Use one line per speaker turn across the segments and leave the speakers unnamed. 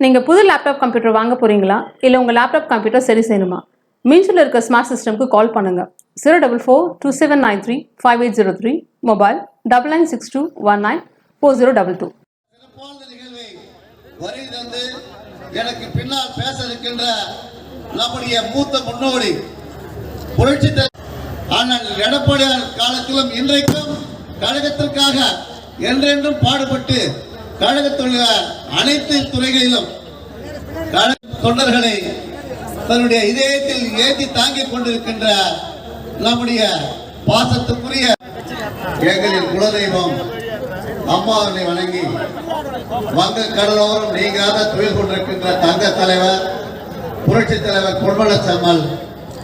நீங்கள் புது laptop computer வாங்க போகிறீங்களா இல்லை உங்கள் லேப்டாப் கம்ப்யூட்டர் சரி செய்யணுமா? மீன்ஸில் இருக்க ஸ்மார்ட் சிஸ்டம்க்கு கால் பண்ணுங்கள் zero double four two seven nine three five eight zero three mobile double nine six two one nine four zero double two
சிறப்பான தந்து எனக்கு பின்னால் பேச இருக்கின்ற நம்முடைய மூத்த முன்னோடி புரட்சி ஆனால் எடப்பாடியார் காலத்திலும் இன்றைக்கும் கழகத்திற்காக என்றென்றும் பாடுபட்டு கழகத்துடைய அனைத்து துறைகளிலும் தொண்டர்களை தன்னுடைய இதயத்தில் ஏற்றி தாங்கிக் கொண்டிருக்கின்ற நம்முடைய பாசத்துக்குரிய எங்களின் குலதெய்வம் அம்மாவை வணங்கி வங்க கடலோரம் நீங்காத தொழில் கொண்டிருக்கின்ற தங்க தலைவர் புரட்சி தலைவர் பொன்மல செம்மல்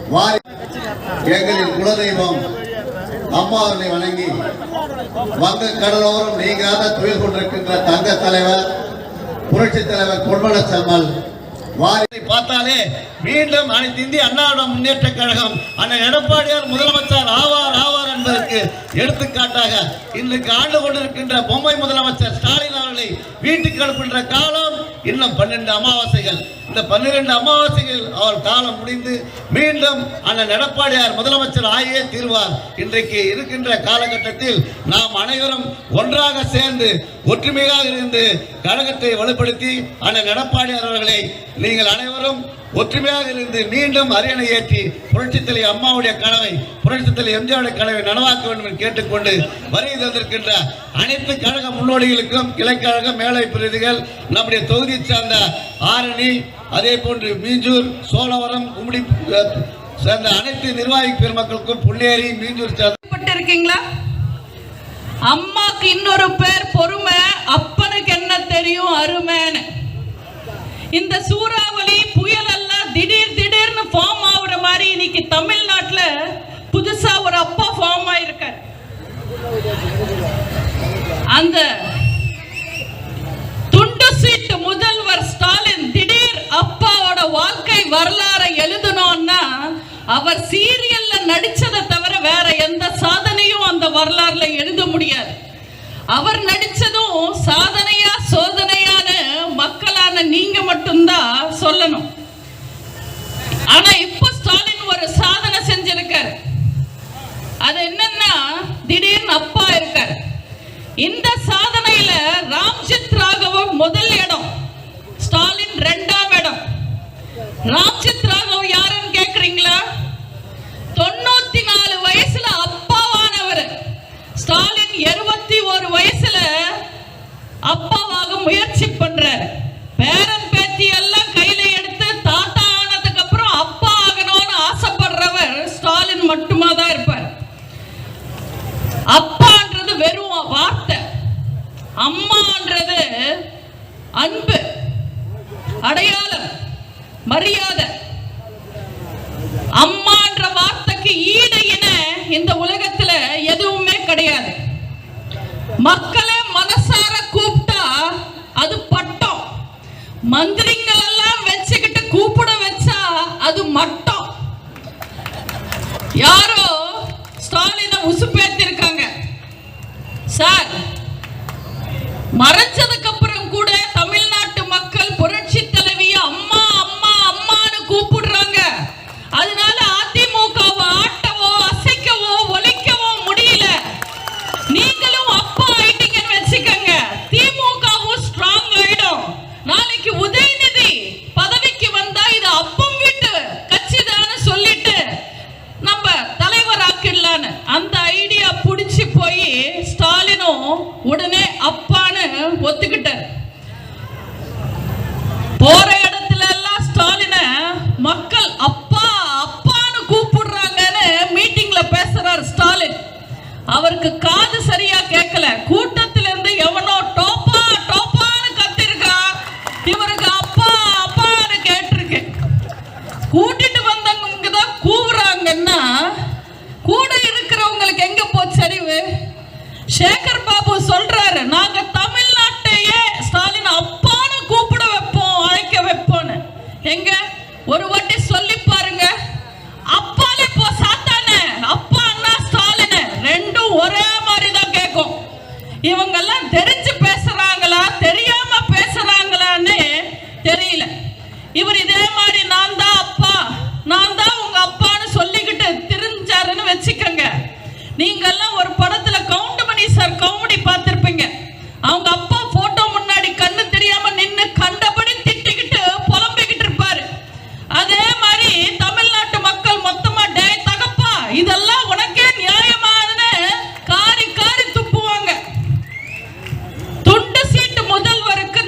வாரி எங்களின் குலதெய்வம் அம்மாவை வணங்கி வங்க கடலோரம் நீங்காத தொழில் கொண்டிருக்கின்ற தங்க தலைவர் புரட்சி தலைவர் பொன்மல செம்மல். வாரி பார்த்தாலே மீண்டும் அனைத்து இந்திய அண்ணாவிட முன்னேற்ற கழகம் அண்ணன் எடப்பாடியார் முதலமைச்சர் ஆவார் ஆவார் என்பதற்கு எடுத்துக்காட்டாக இன்றைக்கு ஆண்டு கொண்டிருக்கின்ற பொம்மை முதலமைச்சர் ஸ்டாலின் அவர்களை வீட்டுக்கு அனுப்புகின்ற காலம் இன்னும் பன்னெண்டு அமாவாசைகள். இந்த பன்னிரண்டு அமாவாசைகள் அவர் காலம் முடிந்து மீண்டும் அண்ணன் எடப்பாடியார் முதலமைச்சர் ஆகியே தீர்வார். இன்றைக்கு இருக்கின்ற காலகட்டத்தில் நாம் அனைவரும் ஒன்றாக சேர்ந்து ஒற்றுமையாக இருந்து கழகத்தை வலுப்படுத்தி அண்ணன் எடப்பாடியார் அவர்களை நீங்கள் அனைவரும் ஒற்றுமையாக இருந்து மீண்டும் அரியணை ஏற்றி புரட்சித்தலை அம்மாவுடைய கனவை புரட்சித்தலை தலைவர் எம்ஜிஆருடைய கனவை நனவாக்க வேண்டும் என்று கேட்டுக்கொண்டு வருகை தந்திருக்கின்ற அனைத்து கழக முன்னோடிகளுக்கும் கிளைக்கழக மேலை பிரதிகள் நம்முடைய தொகுதியை சார்ந்த ஆரணி அதே போன்று மீஞ்சூர் சோழவரம் கும்படி சேர்ந்த அனைத்து நிர்வாகி பெருமக்களுக்கும் புள்ளேரி மீஞ்சூர் சேர்ந்த
இருக்கீங்களா அம்மாக்கு இன்னொரு பேர் பொறுமை அப்பனுக்கு என்ன தெரியும்? அருமைன்னு. இந்த சூறாவளி புயல் அல்ல திடீர் திடீர்னு ஃபார்ம் ஆகுற மாதிரி இன்னைக்கு தமிழ்நாட்டில் புதுசா ஒரு அப்பா ஃபார்ம் ஆயிருக்காரு. அந்த துண்டு சீட்டு முதல்வர் ஸ்டாலின் திடீர் அப்பாவோட வாழ்க்கை வரலாறை எழுதணும்னா அவர் சீரியல்ல நடிச்சதை தவிர வேற எந்த சாதனையும் அந்த வரலாறுல எழுத முடியாது. அவர் நடிச்சதும் சாதனையா சோதனையான மக்களான நீங்க மட்டும்தான் சொல்லணும். ஆனா இப்போ ஸ்டாலின் ஒரு சாதனை செஞ்சிருக்காரு. அது என்னன்னா திடீர்னு அப்பா இருக்காரு. இந்த சாதனையில ராம்ஜித் ராகவன் முதல் இடம். ஸ்டாலின் ரெண்டாம் இடம். ராம்ஜித் ஸ்டாலின் உசுப்பேத்திருக்காங்க. சார் மர அவருக்கு இவங்கெல்லாம் தெரிஞ்சு பேசுறாங்களா தெரியாம பேசுறாங்களான்னு தெரியல. இவர் இதே மாதிரி நான் தான் அப்பா நான் தான் உங்க அப்பான்னு சொல்லிக்கிட்டு திரிஞ்சாருன்னு வச்சுக்கோங்க. நீங்கெல்லாம் ஒரு படத்தை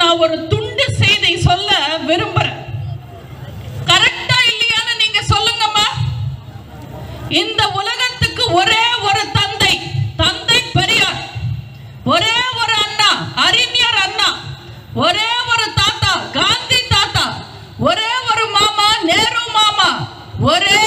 நான் ஒரு துண்டு செய்தி சொல்ல விரும்புறேன். கரெக்டா இல்லையான்னு நீங்க சொல்லுங்கம்மா. இந்த உலகத்துக்கு ஒரே ஒரு தந்தை தந்தை பெரியார். ஒரே ஒரு அண்ணா அறிஞர் அண்ணா. ஒரே ஒரு தாத்தா காந்தி தாத்தா. ஒரே ஒரு மாமா நேரு மாமா. ஒரே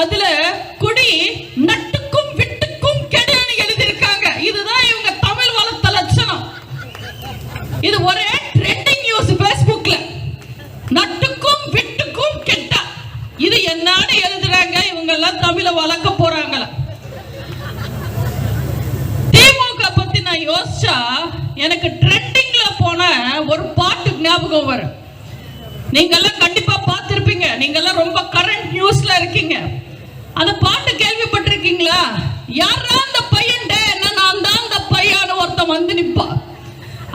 அதுல குடி நட்டுக்கும் விட்டுக்கும் கெடுன்னு எழுதியிருக்காங்க. இதுதான் இவங்க தமிழ் வளர்த்த லட்சணம். இது ஒரே ட்ரெண்டிங் நியூஸ் பேஸ்புக்ல நட்டுக்கும் விட்டுக்கும் கெட்டா. இது என்னன்னு எழுதுறாங்க. இவங்க எல்லாம் தமிழ வளர்க்க போறாங்களா. திமுக பத்தி நான் யோசிச்சா எனக்கு ட்ரெண்டிங்ல போன ஒரு பாட்டு ஞாபகம் வரும். நீங்கெல்லாம் கண்டிப்பா பார்த்திருப்பீங்க. நீங்கெல்லாம் ரொம்ப கரண்ட் நியூஸ்ல இருக்கீங்க. அந்த பாட்டு கேள்விப்பட்டிருக்கீங்களா? யாரா அந்த பையன் நான் தான் அந்த பையன் ஒருத்தன் வந்து நிற்பா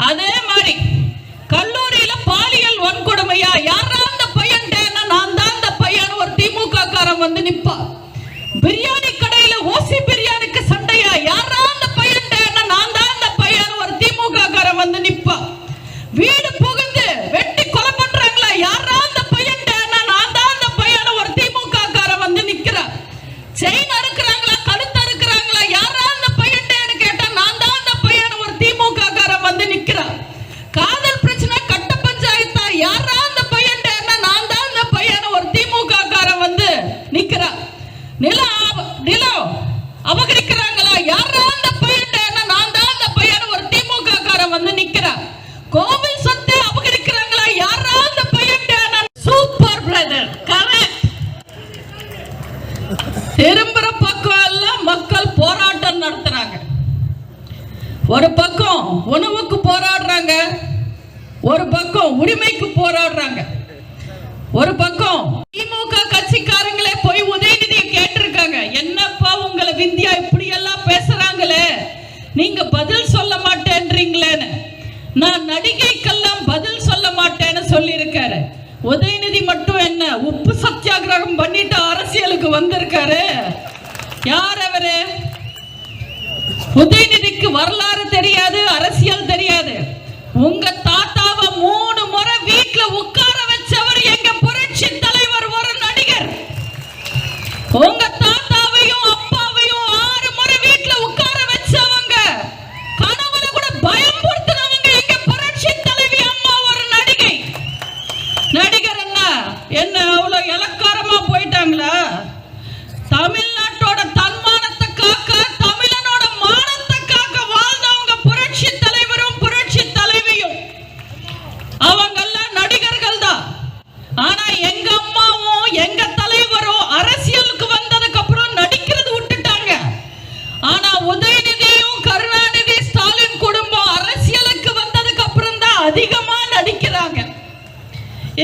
அதே மாதிரி கல்லூரியில பாலியல் வன்கொடுமையா? யாரா அந்த பையன் நான் தான் அந்த பையன் ஒரு திமுக காரன் வந்து நிற்பா பிரியாணி கடையில ஓசி பிரியாணிக்கு சண்டையா? யாரா அந்த பையன் நான் தான் அந்த பையன் ஒரு திமுக காரன் வந்து நிற்பா உப்பு சத்தியாகிரகம் பண்ணிட்டு அரசியலுக்கு வந்திருக்காரு. யார் அவரு? உதயநிதிக்கு வரலாறு தெரியாது அரசியல் தெரியாது. உங்க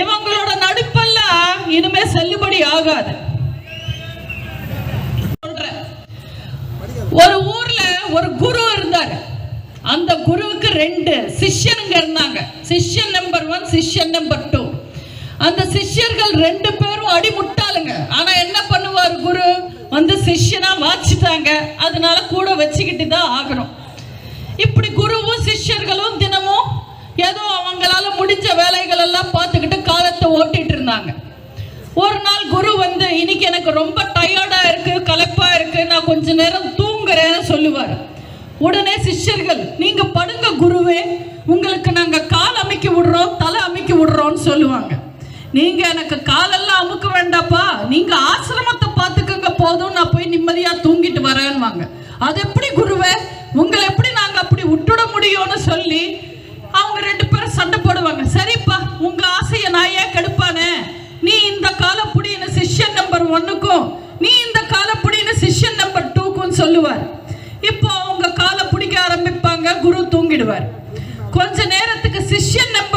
இவங்களோட நடிப்பெல்லாம் இனிமே செல்லுபடி ஆகாது. ஒரு ஊர்ல ஒரு குரு இருந்தார். அந்த குருவுக்கு ரெண்டு சிஷ்யனுங்க இருந்தாங்க. சிஷ்யன் நம்பர் ஒன் சிஷ்யன் நம்பர் டூ அந்த சிஷ்யர்கள் ரெண்டு பேரும் அடிமுட்டாளுங்க. ஆனா என்ன பண்ணுவார் குரு? வந்து சிஷ்யனா வாச்சிட்டாங்க அதனால கூட வச்சுக்கிட்டு தான் ஆகணும். இப்படி குருவும் சிஷ்யர்களும் ஏதோ அவங்களால முடிஞ்ச வேலைகள் எல்லாம் பார்த்துக்கிட்டு காலத்தை ஓட்டிட்டு இருந்தாங்க. ஒரு நாள் குரு வந்து இன்னைக்கு எனக்கு ரொம்ப டயர்டா இருக்கு கலப்பா இருக்கு நான் கொஞ்ச நேரம் தூங்குறேன்னு சொல்லுவார். உடனே சிஷ்யர்கள் நீங்க படுங்க குருவே உங்களுக்கு நாங்க கால் அமைக்க விடுறோம் தலை அமைக்க விடுறோம்னு சொல்லுவாங்க. நீங்க எனக்கு காலெல்லாம் அமுக்க வேண்டாப்பா நீங்க ஆசிரமத்தை பார்த்துக்கங்க போதும் நான் போய் நிம்மதியா தூங்கிட்டு வரேன்வாங்க அது எப்படி குருவே உங்களை எப்படி நாங்க அப்படி விட்டுட முடியும்னு சொல்லி அவங்க ரெண்டு பேரும் சண்டை போடுவாங்க. சரிப்பா உங்க ஆசையை நான் ஏன் கெடுப்பானே? நீ இந்த காலப்புடின்னு சிஷ்யன் நம்பர் ஒன்னுக்கும் நீ இந்த காலப்புடின்னு சிஷ்யன் நம்பர் டூக்கும் சொல்லுவார். இப்போ அவங்க காலை பிடிக்க ஆரம்பிப்பாங்க குரு தூங்கிடுவார். கொஞ்ச நேரத்துக்கு சிஷ்யன் நம்பர்